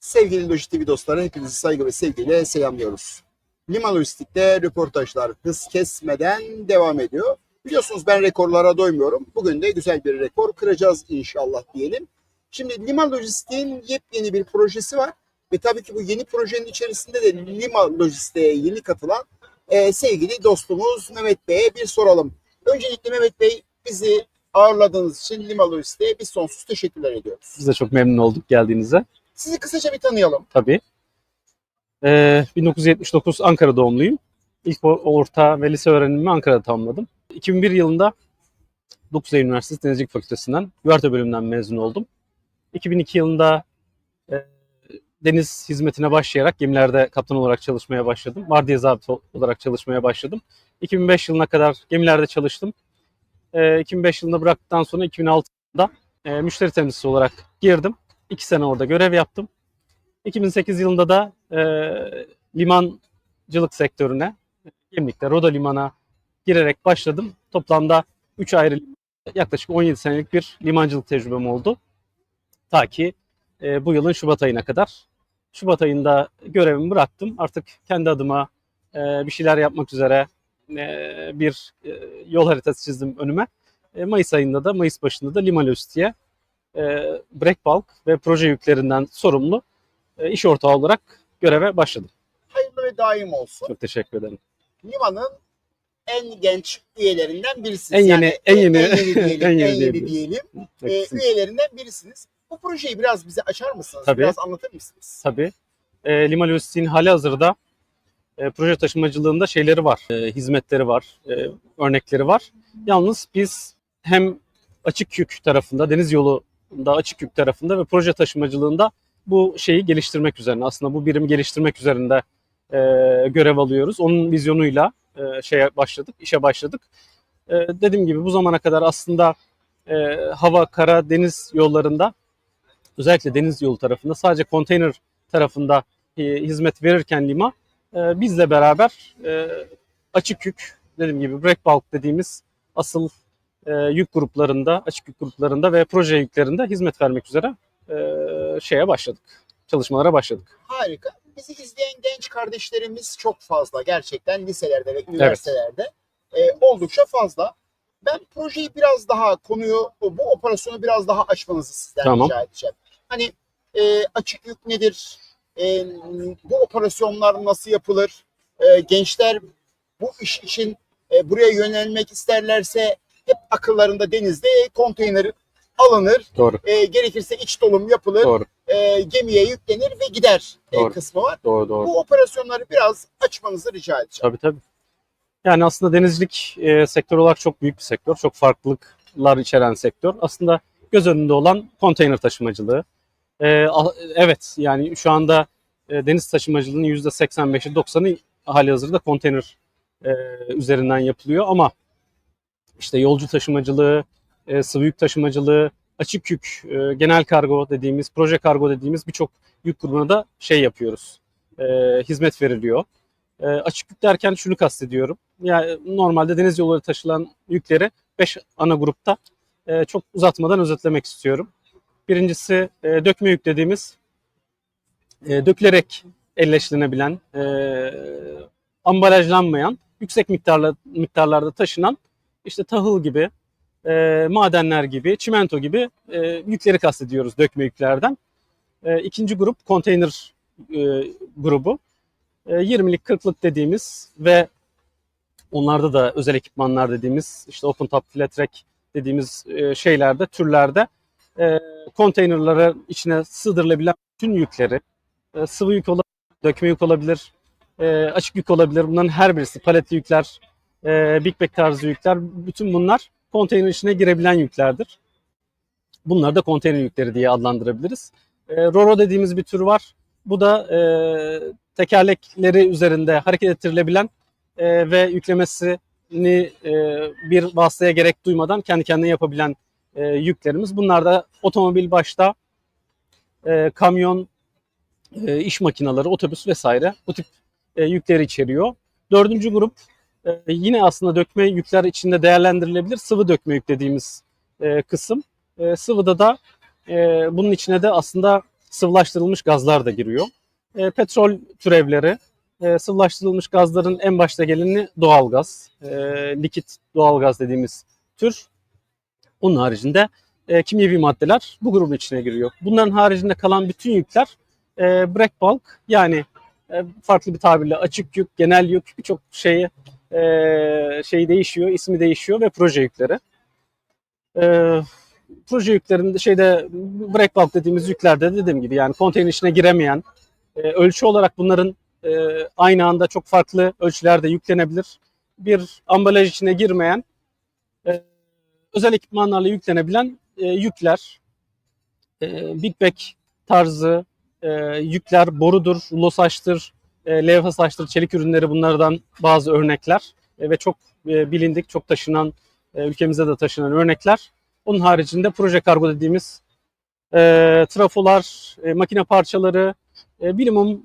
Sevgili Lojist TV dostları hepinizi saygı ve sevgiyle selamlıyoruz. Liman Lojistik'te röportajlar hız kesmeden devam ediyor. Biliyorsunuz ben rekorlara doymuyorum. Bugün de güzel bir rekor kıracağız inşallah diyelim. Şimdi Liman Lojistik'in yepyeni bir projesi var. Ve tabii ki bu yeni projenin içerisinde de Liman Lojistik'e yeni katılan e, sevgili dostumuz Mehmet Bey'e bir soralım. Öncelikle Mehmet Bey bizi ağırladığınız için Liman Lojistik'e biz sonsuz teşekkürler ediyoruz. Biz de çok memnun olduk geldiğinize. Sizi kısaca bir tanıyalım. Tabii. Ee, 1979 Ankara doğumluyum. İlk orta ve lise öğrenimimi Ankara'da tamamladım. 2001 yılında 9 Eylül Üniversitesi Denizcilik Fakültesinden güverte bölümünden mezun oldum. 2002 yılında e, deniz hizmetine başlayarak gemilerde kaptan olarak çalışmaya başladım. Vardiya zabiti olarak çalışmaya başladım. 2005 yılına kadar gemilerde çalıştım. E, 2005 yılında bıraktıktan sonra 2006'da e, müşteri temsilcisi olarak girdim. 2 sene orada görev yaptım. 2008 yılında da e, limancılık sektörüne, Gemlik'te Roda Liman'a girerek başladım. Toplamda 3 ayrı yaklaşık 17 senelik bir limancılık tecrübem oldu. Ta ki e, bu yılın Şubat ayına kadar. Şubat ayında görevimi bıraktım. Artık kendi adıma e, bir şeyler yapmak üzere e, bir e, yol haritası çizdim önüme. E, Mayıs ayında da, Mayıs başında da Liman Lojistiğe e, break bulk ve proje yüklerinden sorumlu e, iş ortağı olarak göreve başladım. Hayırlı ve daim olsun. Çok teşekkür ederim. Liman'ın en genç üyelerinden birisiniz. En yeni- en yeni- en yeni diyelim. en en yeni diyelim. Ee, Haklısınız. üyelerinden birisiniz. Bu projeyi biraz bize açar mısınız? Tabii. Biraz anlatır mısınız? Tabii. E, Liman Lojistiğin hali hazırda e, proje taşımacılığında şeyleri var, e, hizmetleri var, e, örnekleri var. Yalnız biz hem açık yük tarafında, deniz yolunda açık yük tarafında ve proje taşımacılığında bu şeyi geliştirmek üzerine, aslında bu birimi geliştirmek üzerinde e, görev alıyoruz. Onun vizyonuyla e, şeye başladık, işe başladık. E, dediğim gibi bu zamana kadar aslında e, hava, kara, deniz yollarında özellikle deniz yolu tarafında sadece konteyner tarafında e, hizmet verirken Lima e, bizle beraber e, açık yük dediğim gibi break bulk dediğimiz asıl e, yük gruplarında, açık yük gruplarında ve proje yüklerinde hizmet vermek üzere e, şeye başladık. Çalışmalara başladık. Harika. Bizi izleyen genç kardeşlerimiz çok fazla. Gerçekten liselerde ve üniversitelerde e, oldukça fazla. Ben projeyi biraz daha konuyu, bu operasyonu biraz daha açmanızı sizden Tamam. rica edeceğim. Hani e, açık yük nedir? E, bu operasyonlar nasıl yapılır? E, gençler bu iş için e, buraya yönelmek isterlerse hep akıllarında denizde konteyner alınır. Doğru. E, gerekirse iç dolum yapılır. Doğru. E, gemiye yüklenir ve gider e, Doğru. kısmı var. Doğru doğru. Bu operasyonları biraz açmanızı rica edeceğim. Tabii tabii. Yani aslında denizcilik e, sektör olarak çok büyük bir sektör. Çok farklılıklar içeren sektör. Aslında göz önünde olan konteyner taşımacılığı. E, a- evet yani şu anda e, deniz taşımacılığının %85'i 90'ı hali hazırda konteyner e, üzerinden yapılıyor ama işte yolcu taşımacılığı, e, sıvı yük taşımacılığı, açık yük, e, genel kargo dediğimiz, proje kargo dediğimiz birçok yük grubuna da şey yapıyoruz. E, hizmet veriliyor. E, açık yük derken şunu kastediyorum. Yani normalde deniz yolları taşılan yükleri 5 ana grupta e, çok uzatmadan özetlemek istiyorum. Birincisi e, dökme yük dediğimiz e, dökülerek elleştirilebilen, e, ambalajlanmayan, yüksek miktarla, miktarlarda taşınan işte tahıl gibi, e, madenler gibi, çimento gibi e, yükleri kastediyoruz dökme yüklerden. E, ikinci grup konteyner e, grubu. E, 20'lik 40'lık dediğimiz ve onlarda da özel ekipmanlar dediğimiz işte open top flat rack dediğimiz e, şeylerde türlerde e, konteynerlara içine sığdırılabilen bütün yükleri e, sıvı yük olabilir, dökme yük olabilir, e, açık yük olabilir. Bunların her birisi paletli yükler, e, big bag tarzı yükler bütün bunlar konteyner içine girebilen yüklerdir. Bunları da konteyner yükleri diye adlandırabiliriz. E, Roro dediğimiz bir tür var. Bu da e, tekerlekleri üzerinde hareket ettirilebilen e, ve yüklemesini e, bir vasıtaya gerek duymadan kendi kendine yapabilen e, yüklerimiz. Bunlar da otomobil başta e, kamyon, e, iş makineleri, otobüs vesaire bu tip e, yükleri içeriyor. Dördüncü grup e, yine aslında dökme yükler içinde değerlendirilebilir. Sıvı dökme yük dediğimiz e, kısım. E, sıvıda da e, bunun içine de aslında sıvılaştırılmış gazlar da giriyor. E, petrol türevleri, e, sıvılaştırılmış gazların en başta geleni doğalgaz, e, likit doğalgaz dediğimiz tür. Onun haricinde e, kimyevi maddeler bu grubun içine giriyor. Bunların haricinde kalan bütün yükler e, break bulk yani e, farklı bir tabirle açık yük, genel yük birçok şeyi e, şey değişiyor, ismi değişiyor ve proje yükleri. E, proje yüklerinde şeyde break bulk dediğimiz yüklerde dediğim gibi yani konteyner içine giremeyen e, ölçü olarak bunların e, aynı anda çok farklı ölçülerde yüklenebilir. Bir ambalaj içine girmeyen e, özel ekipmanlarla yüklenebilen e, yükler, e, Big Bag tarzı e, yükler, borudur, rulo saçtır, e, levha saçtır, çelik ürünleri bunlardan bazı örnekler e, ve çok e, bilindik, çok taşınan, e, ülkemizde de taşınan örnekler. Onun haricinde proje kargo dediğimiz trafolar, makine parçaları, minimum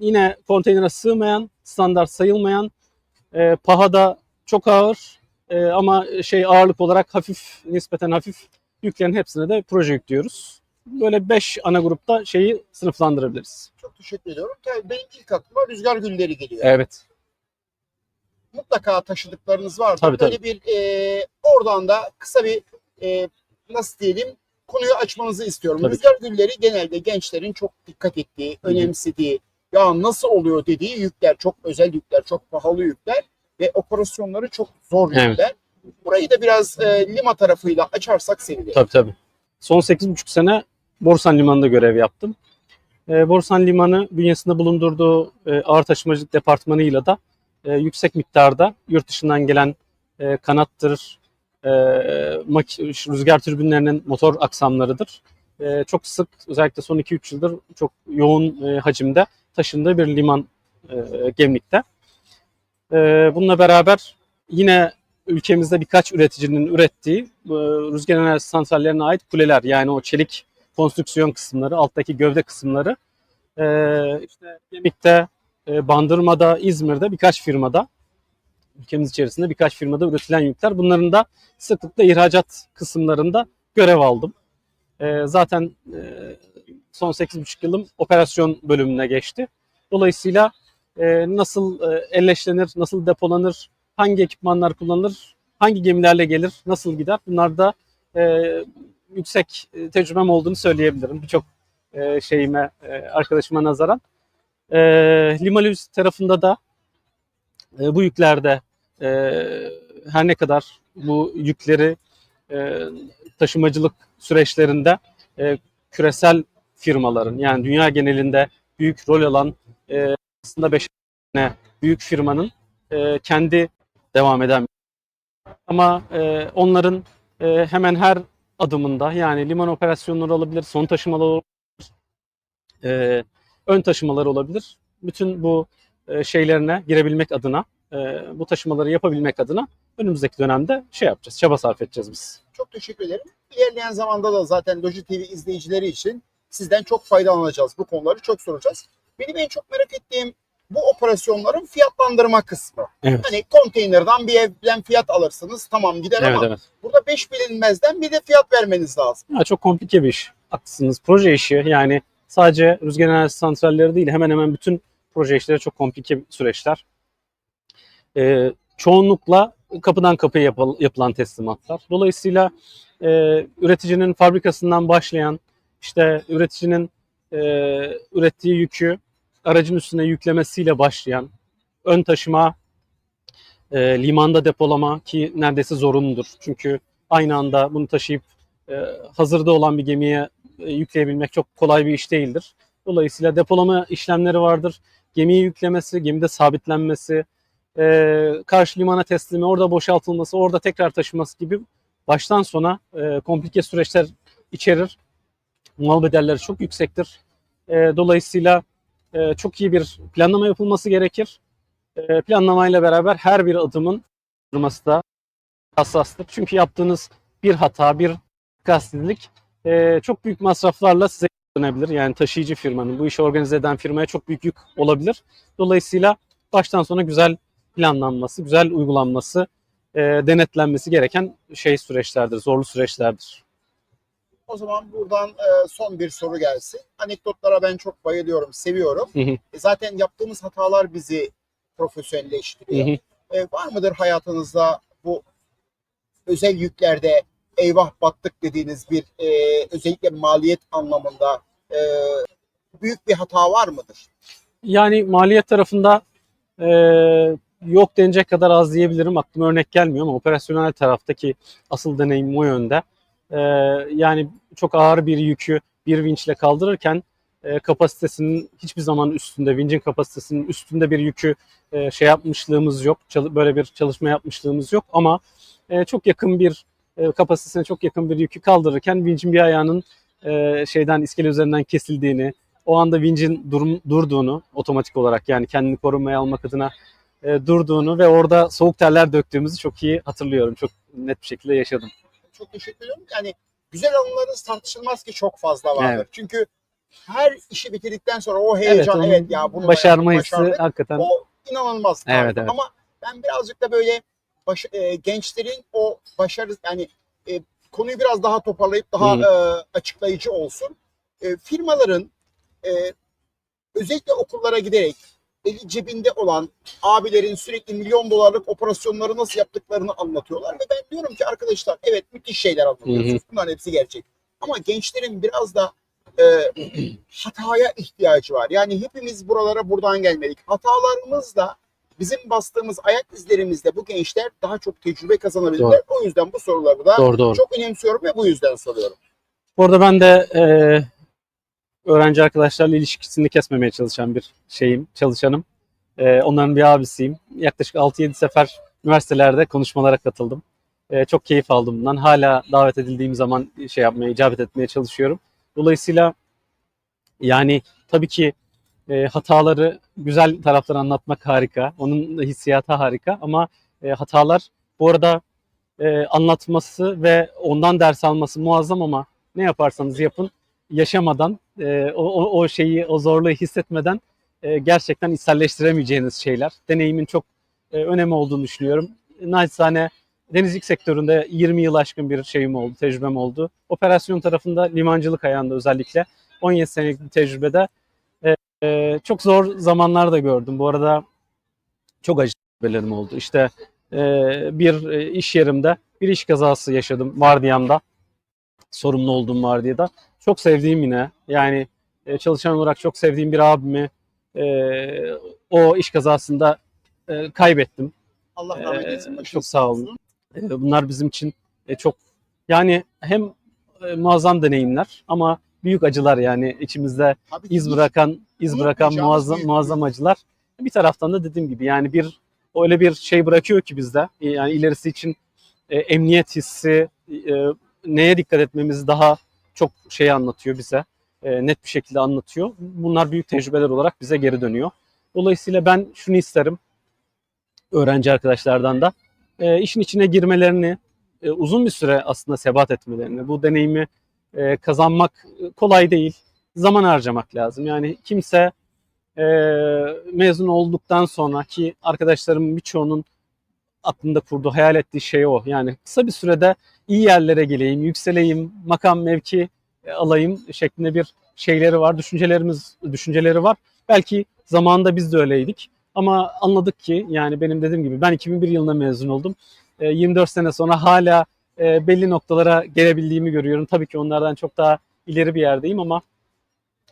yine konteynere sığmayan, standart sayılmayan, e, pahada çok ağır ama şey ağırlık olarak hafif, nispeten hafif yüklerin hepsine de proje yüklüyoruz. Böyle 5 ana grupta şeyi sınıflandırabiliriz. Çok teşekkür ediyorum. Tabii benim ilk aklıma rüzgar gülleri geliyor. Evet. Mutlaka taşıdıklarınız vardır. Tabii, Böyle bir e, oradan da kısa bir e, nasıl diyelim konuyu açmanızı istiyorum. Tabii rüzgar gülleri genelde gençlerin çok dikkat ettiği, önemsediği, ya nasıl oluyor dediği yükler, çok özel yükler, çok pahalı yükler ve operasyonları çok zor Evet. yükler. Burayı da biraz e, Lima tarafıyla açarsak sevinirim. Tabii tabii. Son 8,5 sene Borsan Limanı'nda görev yaptım. E, Borsan Limanı bünyesinde bulundurduğu e, ağır taşımacılık departmanıyla da e, yüksek miktarda yurt dışından gelen e, kanattır, e, rüzgar türbinlerinin motor aksamlarıdır. E, çok sık özellikle son 2-3 yıldır çok yoğun e, hacimde taşındığı bir liman e, Gemlik'te. E, bununla beraber yine ülkemizde birkaç üreticinin ürettiği e, rüzgar enerji santrallerine ait kuleler yani o çelik konstrüksiyon kısımları, alttaki gövde kısımları e, işte Gemik'te, e, Bandırma'da, İzmir'de birkaç firmada ülkemiz içerisinde birkaç firmada üretilen yükler. Bunların da sıklıkla ihracat kısımlarında görev aldım. E, zaten e, son 8,5 yılım operasyon bölümüne geçti. Dolayısıyla e, nasıl e, elleşlenir, nasıl depolanır, hangi ekipmanlar kullanılır, hangi gemilerle gelir, nasıl gider bunlarda e, yüksek e, tecrübem olduğunu söyleyebilirim. Birçok e, şeyime, e, arkadaşıma nazaran. E, tarafında da bu yüklerde her ne kadar bu yükleri taşımacılık süreçlerinde küresel firmaların yani dünya genelinde büyük rol alan aslında 5 tane büyük firmanın kendi devam eden ama e, onların e, hemen her adımında yani liman operasyonları olabilir, son taşımalar olabilir, e, ön taşımalar olabilir. Bütün bu e, şeylerine girebilmek adına, e, bu taşımaları yapabilmek adına önümüzdeki dönemde şey yapacağız, çaba sarf edeceğiz biz. Çok teşekkür ederim. İlerleyen zamanda da zaten Doji TV izleyicileri için sizden çok faydalanacağız. Bu konuları çok soracağız. Benim en çok merak ettiğim bu operasyonların fiyatlandırma kısmı. Evet. Hani konteynerden bir evden fiyat alırsınız tamam gider Evet ama evet. burada 5 bilinmezden bir de fiyat vermeniz lazım. Ya çok komplike bir iş. Haklısınız. Proje işi yani sadece rüzgar enerji santralleri değil hemen hemen bütün proje işleri çok komplike süreçler. Ee, çoğunlukla kapıdan kapıya yapıl- yapılan teslimatlar. Dolayısıyla e, üreticinin fabrikasından başlayan işte üreticinin e, ürettiği yükü aracın üstüne yüklemesiyle başlayan ön taşıma, e, limanda depolama ki neredeyse zorunludur. Çünkü aynı anda bunu taşıyıp e, hazırda olan bir gemiye e, yükleyebilmek çok kolay bir iş değildir. Dolayısıyla depolama işlemleri vardır. Gemiyi yüklemesi, gemide sabitlenmesi, e, karşı limana teslimi, orada boşaltılması, orada tekrar taşıması gibi baştan sona e, komplike süreçler içerir. Mal bedelleri çok yüksektir. E, dolayısıyla e, çok iyi bir planlama yapılması gerekir. E, planlamayla beraber her bir adımın durması da hassastır. Çünkü yaptığınız bir hata, bir gazetecilik e, çok büyük masraflarla size dönebilir. Yani taşıyıcı firmanın, bu işi organize eden firmaya çok büyük yük olabilir. Dolayısıyla baştan sona güzel planlanması, güzel uygulanması, e, denetlenmesi gereken şey süreçlerdir, zorlu süreçlerdir. O zaman buradan e, son bir soru gelsin. Anekdotlara ben çok bayılıyorum, seviyorum. Hı hı. E, Zaten yaptığımız hatalar bizi profesyonelleştiriyor. Hı hı. E, var mıdır hayatınızda bu özel yüklerde eyvah battık dediğiniz bir e, özellikle maliyet anlamında e, büyük bir hata var mıdır? Yani maliyet tarafında e, yok denecek kadar az diyebilirim. Aklıma örnek gelmiyor ama operasyonel taraftaki asıl deneyim o yönde. E, yani çok ağır bir yükü bir vinçle kaldırırken e, kapasitesinin hiçbir zaman üstünde, vincin kapasitesinin üstünde bir yükü e, şey yapmışlığımız yok. Böyle bir çalışma yapmışlığımız yok ama e, çok yakın bir e, kapasitesine çok yakın bir yükü kaldırırken vincin bir ayağının e, şeyden iskele üzerinden kesildiğini, o anda vincin durum, durduğunu otomatik olarak yani kendini korumaya almak adına e, durduğunu ve orada soğuk terler döktüğümüzü çok iyi hatırlıyorum. Çok net bir şekilde yaşadım. Çok teşekkür ederim. Yani güzel anılarınız tartışılmaz ki çok fazla vardır. Evet. Çünkü her işi bitirdikten sonra o heyecan onun evet, ya bunu başarma hissi hakikaten O inanılmaz. Evet, evet. Ama ben birazcık da böyle baş- e, gençlerin o başarı yani e, konuyu biraz daha toparlayıp daha e, açıklayıcı olsun. E, firmaların e, özellikle okullara giderek eli cebinde olan abilerin sürekli milyon dolarlık operasyonları nasıl yaptıklarını anlatıyorlar ve ben diyorum ki arkadaşlar evet müthiş şeyler anlatıyorsunuz. Bunların hepsi gerçek. Ama gençlerin biraz da e, hataya ihtiyacı var. Yani hepimiz buralara buradan gelmedik. Hatalarımızla bizim bastığımız ayak izlerimizle bu gençler daha çok tecrübe kazanabilirler. O yüzden bu soruları da doğru doğru. çok önemsiyorum ve bu yüzden soruyorum. Bu arada ben de e, öğrenci arkadaşlarla ilişkisini kesmemeye çalışan bir şeyim, çalışanım. E, onların bir abisiyim. Yaklaşık 6-7 sefer üniversitelerde konuşmalara katıldım. E, çok keyif aldım bundan. Hala davet edildiğim zaman şey yapmaya, icabet etmeye çalışıyorum. Dolayısıyla yani tabii ki e, hataları, güzel tarafları anlatmak harika. Onun hissiyatı harika ama e, hatalar bu arada e, anlatması ve ondan ders alması muazzam ama ne yaparsanız yapın yaşamadan e, o, o, şeyi o zorluğu hissetmeden e, gerçekten içselleştiremeyeceğiniz şeyler. Deneyimin çok e, önemi olduğunu düşünüyorum. Naçizane denizcilik sektöründe 20 yıl aşkın bir şeyim oldu, tecrübem oldu. Operasyon tarafında limancılık ayağında özellikle 17 senelik bir tecrübede e, e, çok zor zamanlar da gördüm. Bu arada çok acı tecrübelerim oldu. İşte e, bir e, iş yerimde bir iş kazası yaşadım vardiyamda. Sorumlu olduğum vardiyada. Çok sevdiğim yine yani e, çalışan olarak çok sevdiğim bir abimi e, o iş kazasında e, kaybettim. Allah rahmet Ee, eylesin. çok sağ olun. E, bunlar bizim için e, çok yani hem e, muazzam deneyimler ama büyük acılar yani içimizde Tabii iz bırakan iz bırakan muazzam muazzam acılar. Bir taraftan da dediğim gibi yani bir öyle bir şey bırakıyor ki bizde e, yani ilerisi için e, emniyet hissi e, neye dikkat etmemizi daha çok şey anlatıyor bize. E, net bir şekilde anlatıyor. Bunlar büyük tecrübeler olarak bize geri dönüyor. Dolayısıyla ben şunu isterim öğrenci arkadaşlardan da e, işin içine girmelerini, e, uzun bir süre aslında sebat etmelerini, bu deneyimi e, kazanmak kolay değil. Zaman harcamak lazım. Yani kimse e, mezun olduktan sonra ki arkadaşlarımın birçoğunun aklında kurduğu, hayal ettiği şey o. Yani kısa bir sürede iyi yerlere geleyim, yükseleyim, makam mevki e, alayım şeklinde bir şeyleri var, düşüncelerimiz, düşünceleri var. Belki zamanında biz de öyleydik. Ama anladık ki yani benim dediğim gibi ben 2001 yılında mezun oldum. E, 24 sene sonra hala e, belli noktalara gelebildiğimi görüyorum. Tabii ki onlardan çok daha ileri bir yerdeyim ama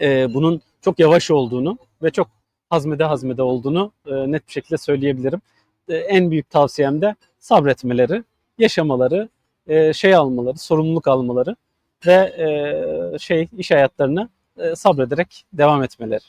e, bunun çok yavaş olduğunu ve çok hazmede hazmede olduğunu e, net bir şekilde söyleyebilirim. E, en büyük tavsiyem de sabretmeleri, yaşamaları, e, şey almaları, sorumluluk almaları ve e, şey iş hayatlarına e, sabrederek devam etmeleri.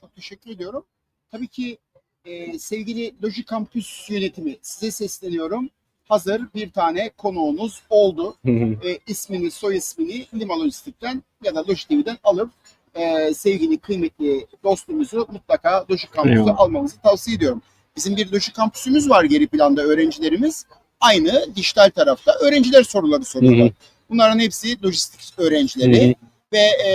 Çok teşekkür ediyorum. Tabii ki e, sevgili Loji Kampüs yönetimi size sesleniyorum. Hazır bir tane konuğunuz oldu. E, ismini, soy ismini Lima Lojistik'ten ya da Loji TV'den alıp e, sevgili, kıymetli dostumuzu mutlaka Loji Kampüs'e almanızı tavsiye ediyorum. Bizim bir Loji Kampüsümüz var geri planda öğrencilerimiz. Aynı dijital tarafta öğrenciler soruları soruyorlar. Bunların hepsi lojistik öğrencileri ve e,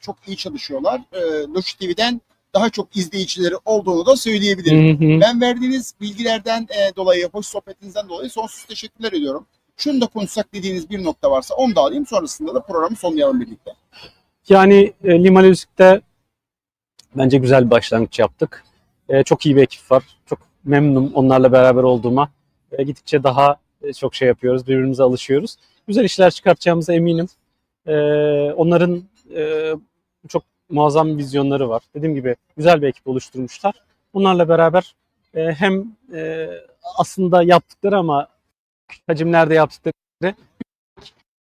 çok iyi çalışıyorlar. E, Loji TV'den daha çok izleyicileri olduğunu da söyleyebilirim. Ben verdiğiniz bilgilerden e, dolayı, hoş sohbetinizden dolayı sonsuz teşekkürler ediyorum. şunu da konuşsak dediğiniz bir nokta varsa onu da alayım. Sonrasında da programı sonlayalım birlikte. Yani e, Lima Lojistik'te bence güzel bir başlangıç yaptık. E, çok iyi bir ekip var. Çok memnunum onlarla beraber olduğuma. E, gittikçe daha e, çok şey yapıyoruz, birbirimize alışıyoruz. Güzel işler çıkartacağımıza eminim. E, onların e, çok muazzam vizyonları var. Dediğim gibi güzel bir ekip oluşturmuşlar. Bunlarla beraber e, hem e, aslında yaptıkları ama hacimlerde yaptıkları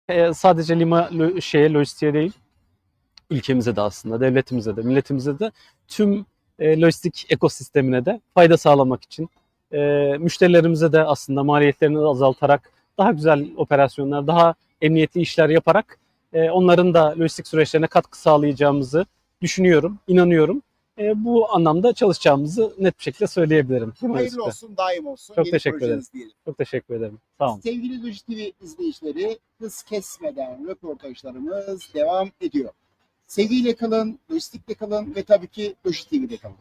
e, sadece Lima lo- şeye lojistiğe değil ülkemize de aslında, devletimize de, milletimize de tüm e, lojistik ekosistemine de fayda sağlamak için e, müşterilerimize de aslında maliyetlerini azaltarak daha güzel operasyonlar, daha emniyetli işler yaparak e, onların da lojistik süreçlerine katkı sağlayacağımızı düşünüyorum, inanıyorum. E, bu anlamda çalışacağımızı net bir şekilde söyleyebilirim. Hayırlı olsun, daim olsun. Çok Yeni teşekkür projeniz diyelim. Çok teşekkür ederim. Sağ olun. Sevgili Lojist TV izleyicileri hız kesmeden röportajlarımız devam ediyor. Sevgiyle kalın, lojistikle kalın ve tabii ki Lojist TV'de kalın.